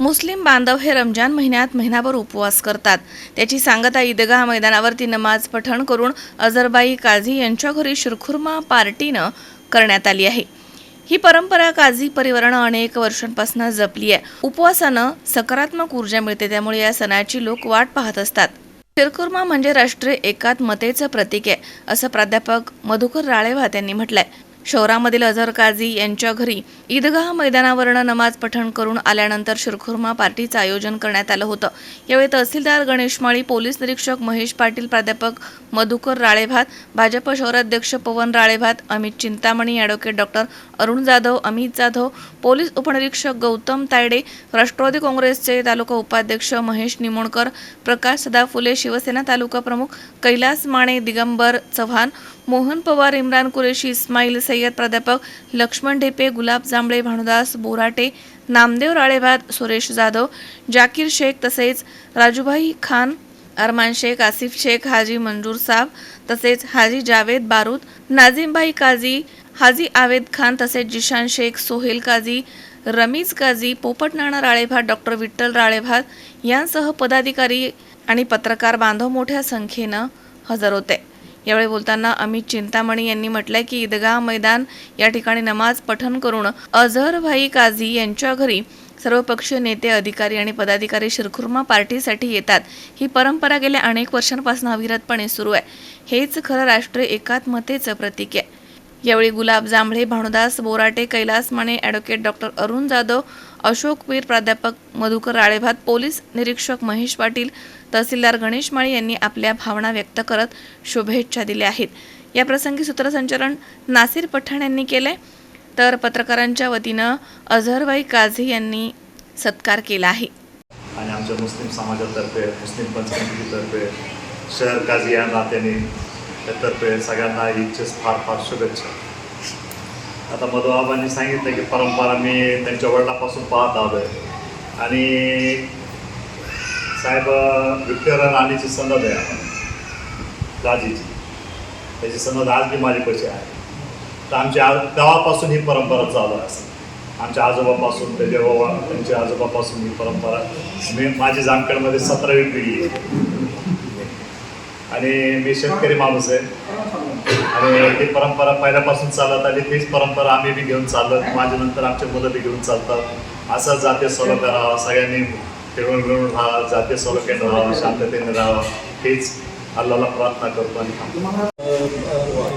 मुस्लिम बांधव हे रमजान महिन्यात महिनाभर उपवास करतात. त्याची सांगता ईदगाह मैदानावरती नमाज पठण करून अझरबाई काझी यांच्या घरी शिरखुर्मा पार्टीनं करण्यात आली आहे. ही परंपरा काझी परिवारानं अनेक वर्षांपासून जपली आहे. उपवासानं सकारात्मक ऊर्जा मिळते त्यामुळे या सणाची लोक वाट पाहत असतात. शिरखुर्मा म्हणजे राष्ट्रीय एकात्मतेचं प्रतीक आहे असं प्राध्यापक मधुकर राळेवात यांनी म्हटलंय. शहरामधील अझर काझी यांच्या घरी ईदगाह मैदानावरनं नमाज पठण करून आल्यानंतर शिरखुर्मा पार्टीचं आयोजन करण्यात आलं होतं. यावेळी तहसीलदार गणेश माळी पोलीस निरीक्षक महेश पाटील प्राध्यापक मधुकर राळेभात भाजप शहराध्यक्ष Pawan Ralebhat Amit Chintamani advocate doctor Arun Jadhav Amit Jadhav police उपनिरीक्षक गौतम तायडे राष्ट्रवादी काँग्रेसचे तालुका उपाध्यक्ष महेश निमोणकर प्रकाश सदाफुले शिवसेना तालुका प्रमुख कैलास माने दिगंबर चव्हाण मोहन पवार इम्रान कुरेशी इस्माईल सय्यद प्राध्यापक लक्ष्मण ढेपे गुलाब जांभळे भानुदास बोराटे नामदेव राळेभात सुरेश जाधव जाकीर शेख तसेच राजूभाई खान अरमान शेख आसिफ शेख हाजी मंजूर साब तसेच हाजी जावेद बारूद नाझिमभाई काझी हाजी आवेद खान तसेच जिशान शेख सोहेल काझी रमीज काझी पोपटनाणा राळेभात डॉक्टर विठ्ठल राळेभात यांसह पदाधिकारी आणि पत्रकार बांधव मोठ्या संख्येनं हजर होते. यावेळी बोलताना अमित चिंतामणी यांनी म्हटलंय की ईदगाह मैदान या ठिकाणी नमाज पठण करून अझहरभाई काझी यांच्या घरी सर्वपक्षीय नेते अधिकारी आणि पदाधिकारी शिरखुर्मा पार्टीसाठी येतात. ही परंपरा गेल्या अनेक वर्षांपासून अविरतपणे सुरू आहे. हेच खरं राष्ट्रीय एकात्मतेचं प्रतीक आहे. यावेळी गुलाब जांभळे भानुदास बोराटे कैलास माने ॲडव्होकेट डॉक्टर अरुण जाधव अशोक वीर प्राध्यापक मधुकर राळेभात पोलीस निरीक्षक महेश पाटील तहसीलदार गणेश माळी यांनी आपल्या भावना व्यक्त करत शुभेच्छा दिल्या आहेत. या प्रसंगी सूत्रसंचालन नासिर पठाण यांनी केले तर पत्रकारांच्या वतीनं अझहरबाई काझी यांनी सत्कार केला आहे. आणि आमच्या मुस्लिम समाजातर्फे मुस्लिम पंचकमिटीतर्फे शहर काझी या नात्याने त्यातर्फे सगळ्यांना ईदचे फार फार शुभेच्छा. आता मधुबाबांनी सांगितलं की परंपरा मी त्यांच्या वडिलापासून पाहत आलो आहे आणि साहेब विठ्ठल राणीची सनद आहे आपण राजीची त्याची सनद आज बी माझ्यापाशी आहे. तर आमच्या आज गावापासून ही परंपरा चालू आहे असं. आमच्या आजोबापासून त्याच्या बाबा त्यांच्या आजोबापासून ही परंपरा. मी माझी जामखेडमध्ये सतरावी पिढी आहे. आणि मी शेतकरी माणूस आहे. आणि ती परंपरा पहिल्यापासून चालत आली तीच परंपरा आम्ही बी घेऊन चाललो माझ्या नंतर आमचे मुलं बी घेऊन चालतात. असं जातीय सलोखा राहावं सगळ्यांनी खेळून मिळून राहा जातीय सलोख्याने राहावं शांततेने राहावं हेच अल्लाला प्रार्थना करतो आणि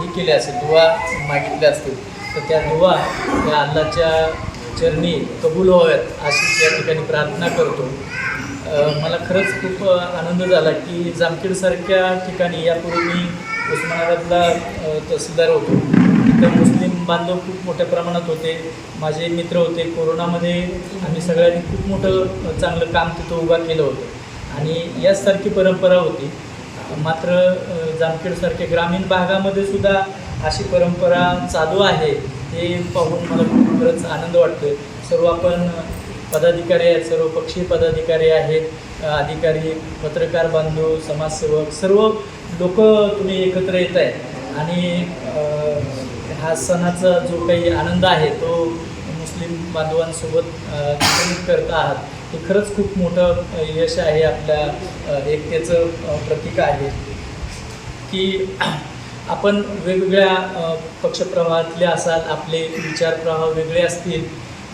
हे केले असेल दुवा मागितले असतील तर त्या दुवा त्या अल्लाच्या चरणी कबूल व्हाव्यात अशी या ठिकाणी प्रार्थना करतो. मला खरंच खूप आनंद झाला की जामखेडसारख्या ठिकाणी यापूर्वी मी उस्मानाबादला तहसीलदार होतो. तिथं मुस्लिम बांधव खूप मोठ्या प्रमाणात होते. माझे मित्र होते. कोरोनामध्ये आम्ही सगळ्यांनी खूप मोठं चांगलं काम तिथं उभा केलं होतं. आणि याचसारखी परंपरा होती. मात्र जामखेडसारख्या ग्रामीण भागामध्ये सुद्धा अशी परंपरा चालू आहे हे पाहून मला खूप खरंच आनंद वाटतो सर्व आपण पदाधिकारी आहेत सर्व पक्षीय पदाधिकारी आहेत अधिकारी पत्रकार बांधव समाजसेवक सर्व लोक तुम्ही एकत्र येत आहे आणि हा सणाचा जो काही आनंद आहे तो मुस्लिम बांधवांसोबत करत आहात हे खरंच खूप मोठं यश आहे आपल्या एकतेचं प्रतीक आहे. की आपण वेगवेगळ्या पक्षप्रवाहातले असाल आपले विचार प्रवाह वेगळे असतील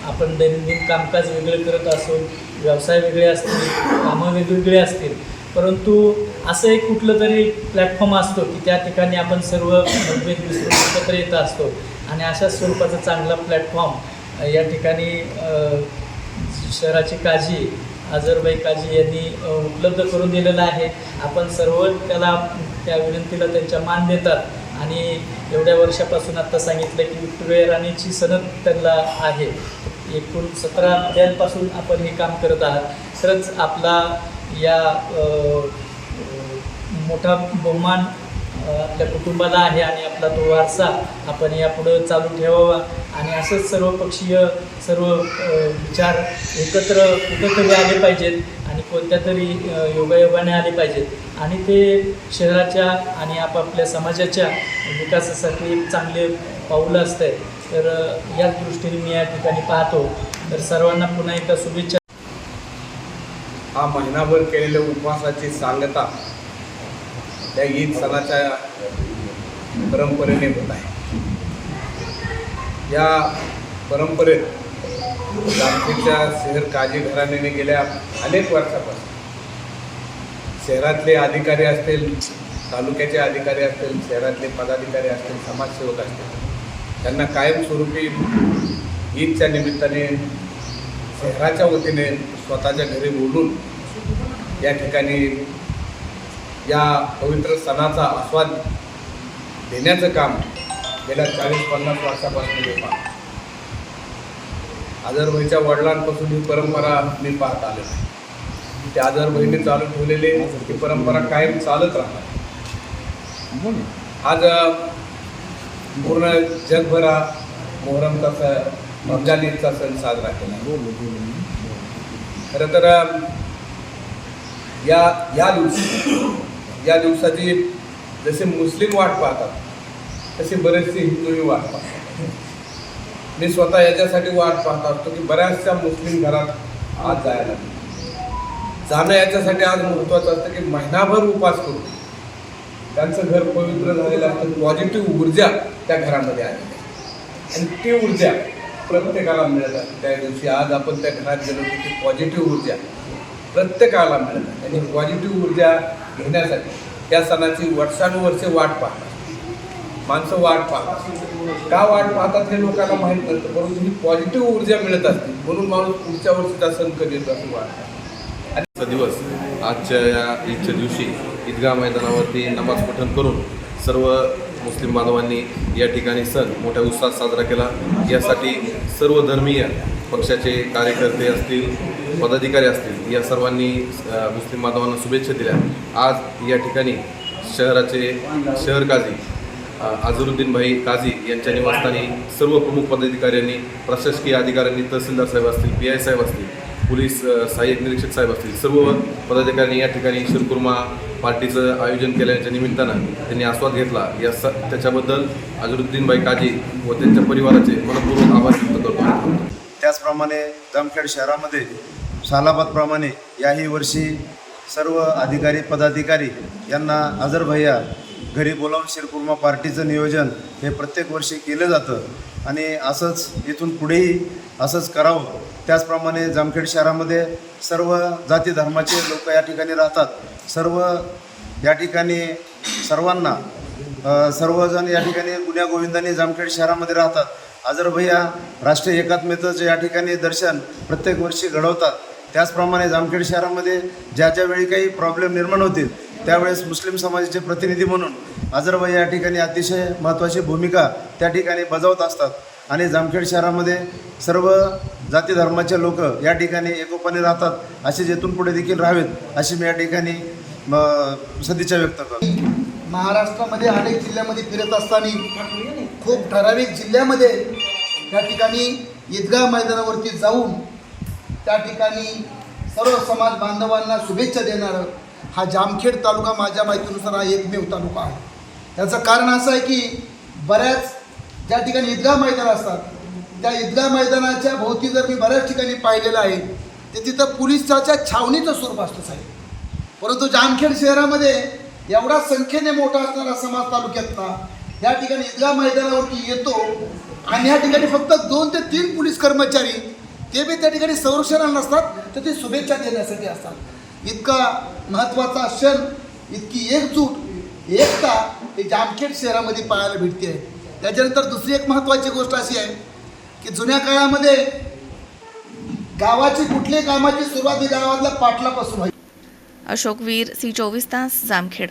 आपण दैनंदिन कामकाज वेगळे करत असो व्यवसाय वेगळे असतील कामं वेगवेगळे असतील. परंतु असं एक कुठलं तरी प्लॅटफॉर्म असतो की त्या ठिकाणी आपण सर्व मतभेद विसरून एकत्र येत असतो. आणि अशा स्वरूपाचा चांगला प्लॅटफॉर्म या ठिकाणी शहराची काळजी अजरबाई काजी यांनी उपलब्ध करून दिलेलं आहे. आपण सर्व त्याला त्या विनंतीला त्यांच्या मान देतात. आणि एवढ्या वर्षापासून आत्ता सांगितलं की विक्टोरिया राणीची सनद त्यांना आहे. एकूण सतरा पिढ्यांपासून आपण हे काम करत आहात. खरंच आपला या मोठा बहुमान आपल्या कुटुंबाला आहे आणि आपला तो वारसा आपण यापुढं चालू ठेवावा. आणि असंच सर्व पक्षीय सर्व विचार एकत्र कुठंतरी आले पाहिजेत आणि कोणत्या तरी योगायोगाने आले पाहिजेत. आणि ते शहराच्या आणि आपापल्या समाजाच्या विकासासाठी एक चांगले पाऊलं असतं तर या याच दृष्टीने मी या ठिकाणी पाहतो. तर सर्वांना पुन्हा एकदा शुभेच्छा. हा महिनाभर केलेल्या उपवासाची सांगता त्या ईद सणाच्या परंपरेने होत आहे. या परंपरेत नागपूरच्या शहर काजी घराण्याने गेल्या अनेक वर्षापासून शहरातले अधिकारी असतील तालुक्याचे अधिकारी असतील शहरातले पदाधिकारी असतील समाजसेवक असतील त्यांना कायमस्वरूपी ईदच्या निमित्ताने शहराच्या वतीने स्वतःच्या घरी बोलून या ठिकाणी या पवित्र सणाचा आस्वाद देण्याचं काम गेल्या चाळीस पन्नास वर्षापासून मी पाहतो. आजरभाईच्या वडिलांपासून ही परंपरा मी पाहत आलो त्या आजरभाईने चालू ठेवलेली ही परंपरा कायम चालत राहणार आज पूर्ण जगभर हा मोहरमचा सण रमजान ईदचा सण साजरा केला. खरं तर या या दिवशी या दिवसाची जसे मुस्लिम वाट पाहतात तसे बरेचसे हिंदूही वाट पाहतात. मी स्वतः याच्यासाठी वाट पाहत असतो की बऱ्याचशा मुस्लिम घरात आज जायला जाणं याच्यासाठी आज महत्त्वाचं असतं की महिनाभर उपास करू त्यांचं घर पवित्र झालेलं असतं पॉझिटिव्ह ऊर्जा त्या घरामध्ये आलेली आहे आणि ती ऊर्जा प्रत्येकाला मिळत आहे त्या दिवशी आज आपण त्या घरात गेलो की ती पॉझिटिव्ह ऊर्जा प्रत्येकाला मिळत आहे आणि पॉझिटिव्ह ऊर्जा घेण्यासाठी त्या सणाची वर्षानुवर्षे वाट पाहतात. माणसं वाट पाहतात. का वाट पाहतात हे लोकांना माहीत नसतं परंतु ही पॉझिटिव्ह ऊर्जा मिळत असते. म्हणून माणूस पुढच्या वर्षीचा सण कधी येतो असं वाटतं. आजचा दिवस आजच्या या ईदच्या दिवशी ईदगाह मैदानावरती नमाज पठण करून सर्व मुस्लिम बांधवांनी या ठिकाणी सण मोठ्या उत्साहात साजरा केला. यासाठी सर्व धर्मीय पक्षाचे कार्यकर्ते असतील पदाधिकारी असतील या सर्वांनी मुस्लिम बांधवांना शुभेच्छा दिल्या. आज या ठिकाणी शहराचे शहर काझी अझरुद्दीन भाई काझी यांच्या निवासस्थानी सर्व प्रमुख पदाधिकाऱ्यांनी प्रशासकीय अधिकाऱ्यांनी तहसीलदार साहेब असतील पी आय साहेब असतील पोलीस सहाय्यक निरीक्षक साहेब असतील. सर्व पदाधिकाऱ्यांनी या ठिकाणी शिरकुर्मा पार्टीचं आयोजन केल्याच्या निमित्तानं त्यांनी आस्वाद घेतला. या स त्याच्याबद्दल अझरुद्दीन भाई व त्यांच्या परिवाराचे मनपूर्वक आभार व्यक्त करतो. त्याचप्रमाणे जामखेड शहरामध्ये सालाबादप्रमाणे याही वर्षी सर्व अधिकारी पदाधिकारी यांना अजर भैया घरी बोलावून शिरकुर्मा पार्टीचं नियोजन हे प्रत्येक वर्षी केलं जातं. आणि असंच इथून पुढेही असंच करावं. त्याचप्रमाणे जामखेड शहरामध्ये सर्व जाती धर्माचे लोक या ठिकाणी राहतात. सर्व या ठिकाणी सर्वांना सर्वजण या ठिकाणी गुन्ह्या गोविंदाने जामखेड शहरामध्ये राहतात. आजर भैया राष्ट्रीय एकात्मतेचं या ठिकाणी दर्शन प्रत्येक वर्षी घडवतात. त्याचप्रमाणे जामखेड शहरामध्ये ज्या ज्या वेळी काही प्रॉब्लेम निर्माण होतील त्यावेळेस मुस्लिम समाजाचे प्रतिनिधी म्हणून आजरबाई या ठिकाणी अतिशय महत्त्वाची भूमिका त्या ठिकाणी बजावत असतात. आणि जामखेड शहरामध्ये सर्व जाती धर्माचे लोक या ठिकाणी एकोपाने राहतात असे जेथून पुढे देखील राहावेत अशी मी या ठिकाणी सदिच्छा व्यक्त करतो. महाराष्ट्रामध्ये अनेक जिल्ह्यामध्ये फिरत असताना खूप ठराविक जिल्ह्यामध्ये त्या ठिकाणी ईदगाह मैदानावरती जाऊन त्या ठिकाणी सर्व समाज बांधवांना शुभेच्छा देणारं हा जामखेड तालुका माझ्या माहितीनुसार हा एकमेव तालुका आहे. त्याचं कारण असं आहे की बऱ्याच ज्या ठिकाणी ईदगाह मैदान असतात त्या ईदगाह मैदानाच्या भोवती जर मी बऱ्याच ठिकाणी पाहिलेलं आहे ते तिथं पोलिसाच्या छावणीचं स्वरूप असतं साहेब. परंतु जामखेड शहरामध्ये एवढा संख्येने मोठा असणारा समाज तालुक्यातला या ठिकाणी ईदगाह मैदानावरती येतो आणि या ठिकाणी फक्त दोन ते तीन पोलीस कर्मचारी ते बी त्या ठिकाणी संरक्षणाला नसतात तर ते शुभेच्छा देण्यासाठी असतात. इतका महत्त्वाचा क्षण इतकी एकजूट एकता हे जामखेड शहरामध्ये पाहायला भेटते. आहे त्याच्यानंतर दुसरी एक महत्त्वाची गोष्ट अशी आहे की जुन्या काळामध्ये गावाची कुठल्याही कामाची सुरुवात ही गावातल्या पाटलापासून व्हायची. अशोक सी चोवीस तास Jamkhed.